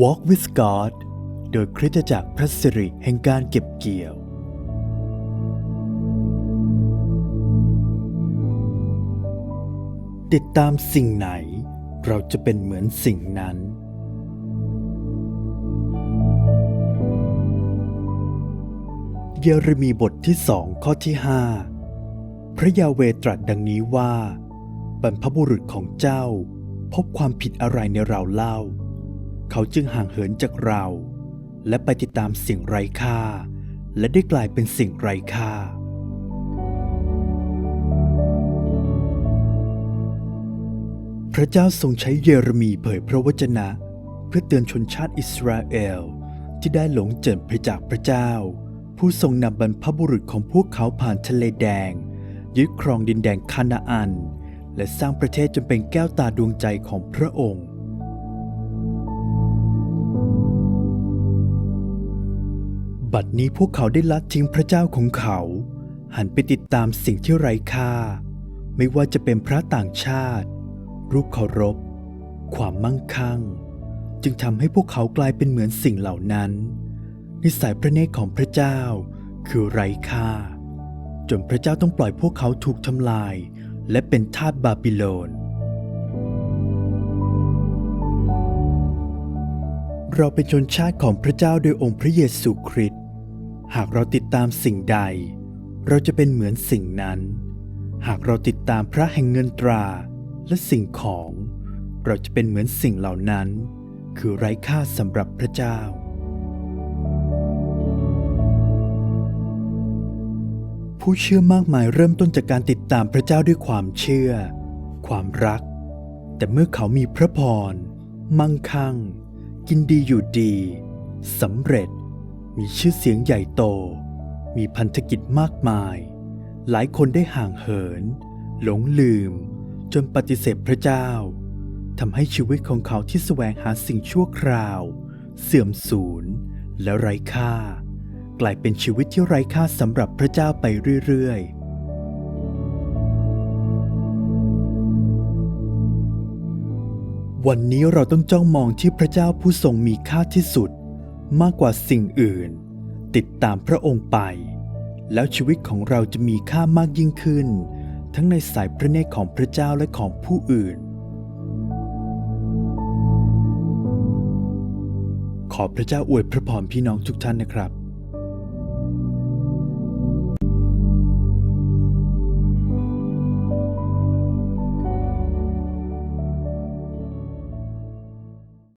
Walk with God โดยคริสตจักรพระสิริแห่งการเก็บเกี่ยว ติดตามสิ่งไหน เราจะเป็นเหมือนสิ่งนั้น เยเรมีบทที่สองข้อที่ห้าพระยาเวตรัสดังนี้ว่า บรรพบุรุษของเจ้า พบความผิดอะไรในเราเล่า เขาจึงห่างเหินจากเรา และไปติดตามสิ่งไร้ค่า และได้กลายเป็นสิ่งไร้ค่า พระเจ้าทรงใช้เยเรมีเผยพระวจนะ เพื่อเตือนชนชาติอิสราเอล ที่ได้หลงเจิญไปจากพระเจ้า ผู้ทรงนำบรรพบุรุษของพวกเขาผ่านทะเลแดง ยึดครองดินแดนคานาอัน และสร้างประเทศจนเป็นแก้วตาดวงใจของพระองค์ บัดนี้พวกเขาได้ละทิ้งพระเจ้าของเขา หันไปติดตามสิ่งที่ไร้ค่า ไม่ว่าจะเป็นพระต่างชาติ รูปเคารพ ความมั่งคั่ง จึงทำให้พวกเขากลายเป็นเหมือนสิ่งเหล่านั้นนิสัยพระเนตรของพระเจ้าคือไร้ค่า จนพระเจ้าต้องปล่อยพวกเขาถูกทำลาย และเป็นทาสบาบิโลน เราเป็นชนชาติของพระเจ้าโดยองค์พระเยซูคริสต์ หากเราติดตามสิ่งใด เราจะเป็นเหมือนสิ่งนั้น หากเราติดตามพระแห่งเงินตราและสิ่งของ เราจะเป็นเหมือนสิ่งเหล่านั้น คือไร้ค่าสำหรับพระเจ้า ผู้เชื่อมากมายเริ่มต้นจากการติดตามพระเจ้าด้วยความเชื่อ ความรัก แต่เมื่อเขามีพระพร มั่งคั่ง กินดีอยู่ดีสำเร็จ มีชื่อเสียงใหญ่โต มีพันธกิจมากมาย หลายคนได้ห่างเหิน หลงลืม จนปฏิเสธพระเจ้าทำให้ชีวิตของเขาที่แสวงหาสิ่งชั่วคราว เสื่อมสูญและไร้ค่า กลายเป็นชีวิตที่ไร้ค่าสำหรับพระเจ้าไปเรื่อยๆวันนี้เราต้องจ้องมองที่พระเจ้าผู้ทรงมีค่าที่สุด มากกว่าสิ่งอื่น ติดตามพระองค์ไป แล้วชีวิตของเราจะมีค่ามากยิ่งขึ้น ทั้งในสายพระเนตรของพระเจ้าและของผู้อื่น ขอพระเจ้าอวยพระพรพี่น้องทุกท่านนะครับ